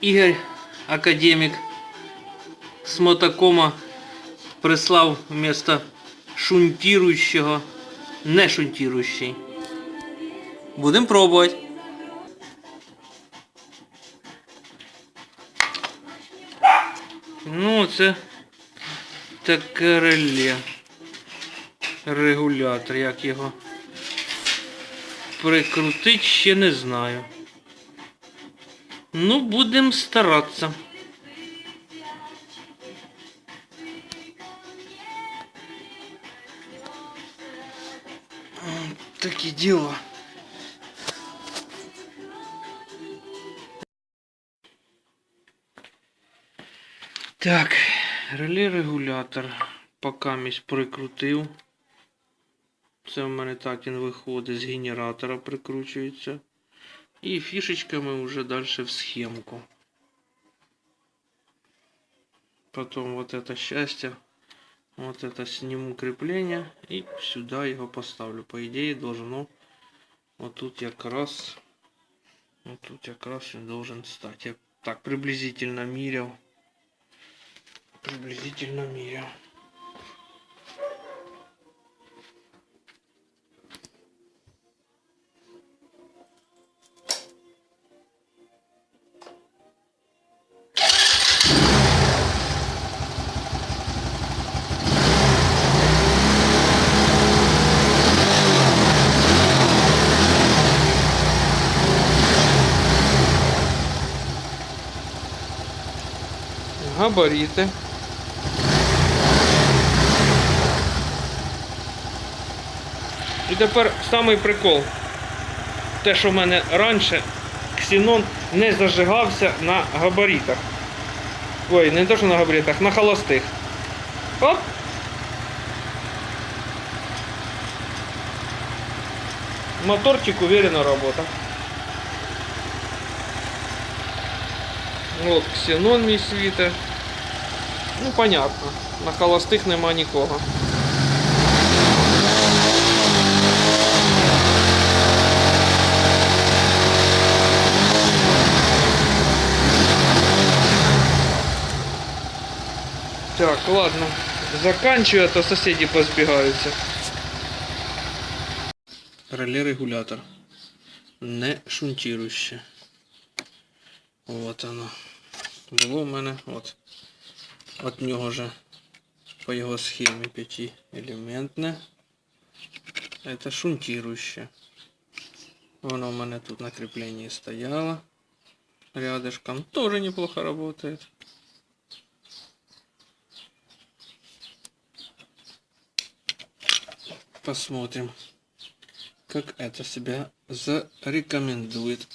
Ігор, академік з мотокома прислав вместо шунтіруючого не шунтіруючий. Будемо пробувати. Ну, це таке реле. Регулятор, як його прикрутить, ще не знаю. Ну, будемо старатися. М, Такі діло. Так, реле регулятор поки місь прикрутив. Це в мене так він виходить з генератора прикручується. І фішечками вже далі в схемку. Потом вот это счастье. Вот это сниму крепление и сюда его поставлю. По идее должно вот тут як раз вот тут як раз он должен стать. Я так приблизительно мерял. Приблизительно мерял. Габаріти. І тепер самий прикол. Те, що в мене раніше ксенон не зажигався на габаритах. Ой, не те, що на габаритах, на холостих. Оп! Моторчик уверенно работает. От ксенон мій світе. Ну, понятно. На холостих нема нікого. Так, ладно. Заканчиваю, а то соседи позбегаются. Реле регулятор. Не шунтируще. Вот оно. Було в мене от. От нього же по його схемі п'ятиелементне. Это шунтируще. Воно в мене тут на креплении стояло. Рядышком. Тоже неплохо работает. Посмотрим, как это себя зарекомендует.